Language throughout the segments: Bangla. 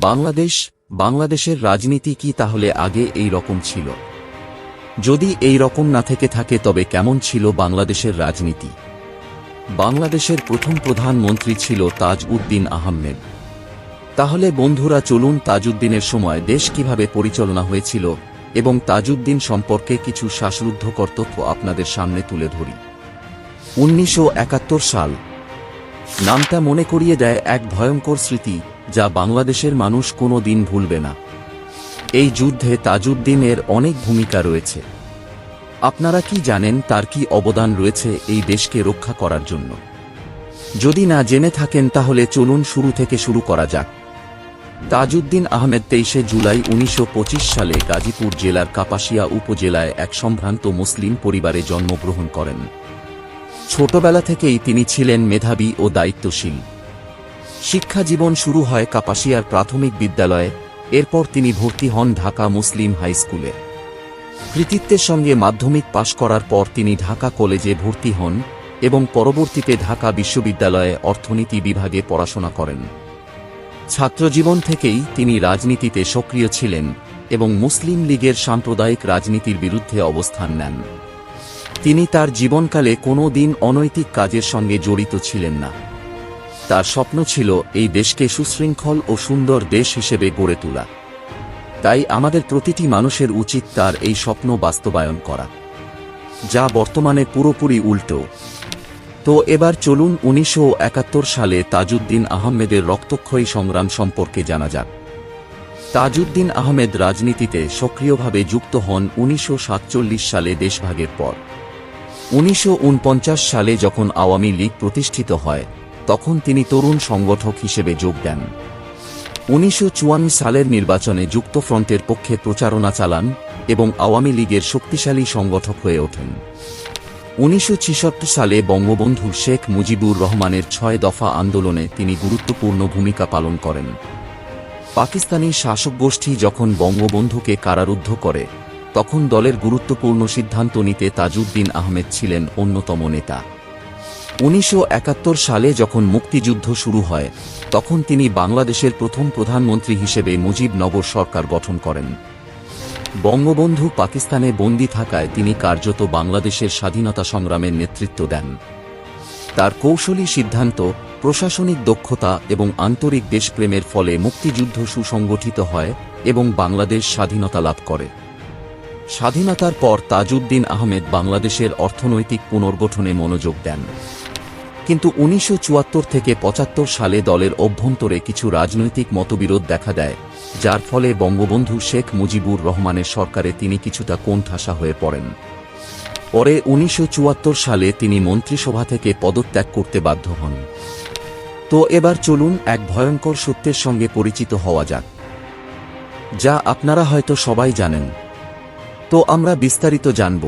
বাংলাদেশ, বাংলাদেশের রাজনীতি কি তাহলে আগে এই রকম ছিল? যদি এই রকম না থেকে থাকে তবে কেমন ছিল বাংলাদেশের রাজনীতি? বাংলাদেশের প্রথম প্রধানমন্ত্রী ছিল তাজ উদ্দিন আহমেদ। তাহলে বন্ধুরা চলুন তাজউদ্দিনের সময় দেশ কীভাবে পরিচালনা হয়েছিল এবং তাজউদ্দিন সম্পর্কে কিছু শ্বাসরুদ্ধকর তথ্য আপনাদের সামনে তুলে ধরি। উনিশশো একাত্তর সাল। নামটা মনে করিয়ে দেয় এক ভয়ঙ্কর স্মৃতি যা বাংলাদেশের মানুষ কোনো দিন ভুলবে না। এই যুদ্ধে তাজউদ্দিনের অনেক ভূমিকা রয়েছে। আপনারা কি জানেন তার কি অবদান রয়েছে এই দেশকে রক্ষা করার জন্য? যদি না জেনে থাকেন তাহলে চলুন শুরু থেকে শুরু করা যাক। তাজউদ্দিন আহমেদ তেইশে জুলাই উনিশশো পঁচিশ সালে গাজীপুর জেলার কাপাসিয়া উপজেলায় এক সম্ভ্রান্ত মুসলিম পরিবারে জন্মগ্রহণ করেন। ছোটবেলা থেকেই তিনি ছিলেন মেধাবী ও দায়িত্বশীল। শিক্ষা জীবন শুরু হয় কাপাসিয়ার প্রাথমিক বিদ্যালয়ে, এরপর তিনি ভর্তি হন ঢাকা মুসলিম হাই স্কুলে। কৃতিত্বের সঙ্গে মাধ্যমিক পাশ করার পর তিনি ঢাকা কলেজে ভর্তি হন এবং পরবর্তীতে ঢাকা বিশ্ববিদ্যালয়ে অর্থনীতি বিভাগে পড়াশোনা করেন। ছাত্রজীবন থেকেই তিনি রাজনীতিতে সক্রিয় ছিলেন এবং মুসলিম লীগের সাম্প্রদায়িক রাজনীতির বিরুদ্ধে অবস্থান নেন। তিনি তার জীবনকালে কোনো দিন অনৈতিক কাজের সঙ্গে জড়িত ছিলেন না। তার স্বপ্ন ছিল এই দেশকে সুশৃঙ্খল ও সুন্দর দেশ হিসেবে গড়ে তোলা। তাই আমাদের প্রতিটি মানুষের উচিত তার এই স্বপ্ন বাস্তবায়ন করা। যা বর্তমানে পুরোপুরি উল্টো। তো এবার চলুন উনিশশো একাত্তর সালে তাজউদ্দিন আহমেদের রক্তক্ষয়ী সংগ্রাম সম্পর্কে জানা যাক। তাজউদ্দিন আহমেদ রাজনীতিতে সক্রিয়ভাবে যুক্ত হন উনিশশো সাতচল্লিশ সালে দেশভাগের পর। উনিশশো উনপঞ্চাশ সালে যখন আওয়ামী লীগ প্রতিষ্ঠিত হয় তখন তিনি তরুণ সংগঠক হিসেবে যোগ দেন। উনিশশো সালের নির্বাচনে যুক্তফ্রন্টের পক্ষে প্রচারণা চালান এবং আওয়ামী লীগের শক্তিশালী সংগঠক হয়ে ওঠেন। উনিশশো ছেষট্টি সালে বঙ্গবন্ধু শেখ মুজিবুর রহমানের ছয় দফা আন্দোলনে তিনি গুরুত্বপূর্ণ ভূমিকা পালন করেন। পাকিস্তানি শাসক গোষ্ঠী যখন বঙ্গবন্ধুকে কারারুদ্ধ করে, তখন দলের গুরুত্বপূর্ণ সিদ্ধান্ত নিতে তাজউদ্দিন আহমেদ ছিলেন অন্যতম নেতা। উনিশশো একাত্তর সালে যখন মুক্তিযুদ্ধ শুরু হয়, তখন তিনি বাংলাদেশের প্রথম প্রধানমন্ত্রী হিসেবে মুজিবনগর সরকার গঠন করেন। বঙ্গবন্ধু পাকিস্তানে বন্দী থাকায় তিনি কার্যত বাংলাদেশের স্বাধীনতা সংগ্রামের নেতৃত্ব দেন। তার কৌশলী সিদ্ধান্ত, প্রশাসনিক দক্ষতা এবং আন্তরিক দেশপ্রেমের ফলে মুক্তিযুদ্ধ সুসংগঠিত হয় এবং বাংলাদেশ স্বাধীনতা লাভ করে। স্বাধীনতার পর তাজউদ্দিন আহমেদ বাংলাদেশের অর্থনৈতিক পুনর্গঠনে মনোযোগ দেন। কিন্তু উনিশশো চুয়াত্তর থেকে পঁচাত্তর সালে দলের অভ্যন্তরে কিছু রাজনৈতিক মতবিরোধ দেখা দেয়, যার ফলে বঙ্গবন্ধু শেখ মুজিবুর রহমানের সরকারে তিনি কিছুটা কোণঠাসা হয়ে পড়েন। পরে উনিশশো চুয়াত্তর সালে তিনি মন্ত্রিসভা থেকে পদত্যাগ করতে বাধ্য হন। তো এবার চলুন এক ভয়ঙ্কর সত্যের সঙ্গে পরিচিত হওয়া যাক, যা আপনারা হয়তো সবাই জানেন। তো আমরা বিস্তারিত জানব।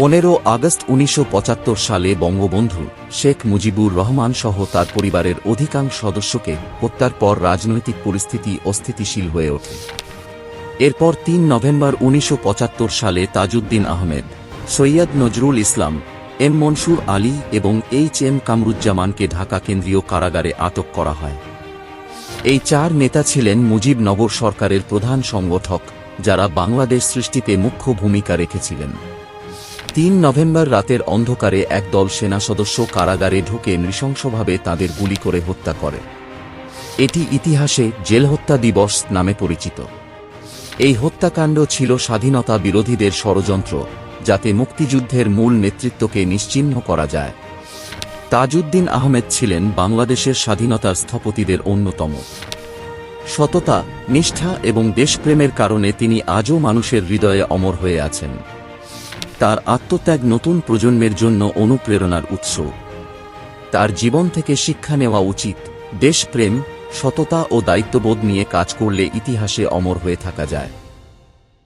পনেরো আগস্ট উনিশশো পঁচাত্তর সালে বঙ্গবন্ধু শেখ মুজিবুর রহমান সহ তার পরিবারের অধিকাংশ সদস্যকে হত্যার পর রাজনৈতিক পরিস্থিতি অস্থিতিশীল হয়ে ওঠে। এরপর তিন নভেম্বর উনিশশো পঁচাত্তর সালে তাজউদ্দিন আহমেদ, সৈয়দ নজরুল ইসলাম, এম মনসুর আলী এবং এইচ এম কামরুজ্জামানকে ঢাকা কেন্দ্রীয় কারাগারে আটক করা হয়। এই চার নেতা ছিলেন মুজিবনগর সরকারের প্রধান সংগঠক, যারা বাংলাদেশ সৃষ্টিতে মুখ্য ভূমিকা রেখেছিলেন। তিন নভেম্বর রাতের অন্ধকারে একদল সেনা সদস্য কারাগারে ঢুকে নৃশংসভাবে তাদের গুলি করে হত্যা করে। এটি ইতিহাসে জেল হত্যা দিবস নামে পরিচিত। এই হত্যাকাণ্ড ছিল স্বাধীনতা বিরোধীদের ষড়যন্ত্র, যাতে মুক্তিযুদ্ধের মূল নেতৃত্বকে নিশ্চিহ্ন করা যায়। তাজউদ্দিন আহমেদ ছিলেন বাংলাদেশের স্বাধীনতার স্থপতিদের অন্যতম। সততা, নিষ্ঠা এবং দেশপ্রেমের কারণে তিনি আজও মানুষের হৃদয়ে অমর হয়ে আছেন। তার আত্মত্যাগ নতুন প্রজন্মের জন্য অনুপ্রেরণার উৎস। তার জীবন থেকে শিক্ষা নেওয়া উচিত, দেশপ্রেম, সততা ও দায়িত্ববোধ নিয়ে কাজ করলে ইতিহাসে অমর হয়ে থাকা যায়।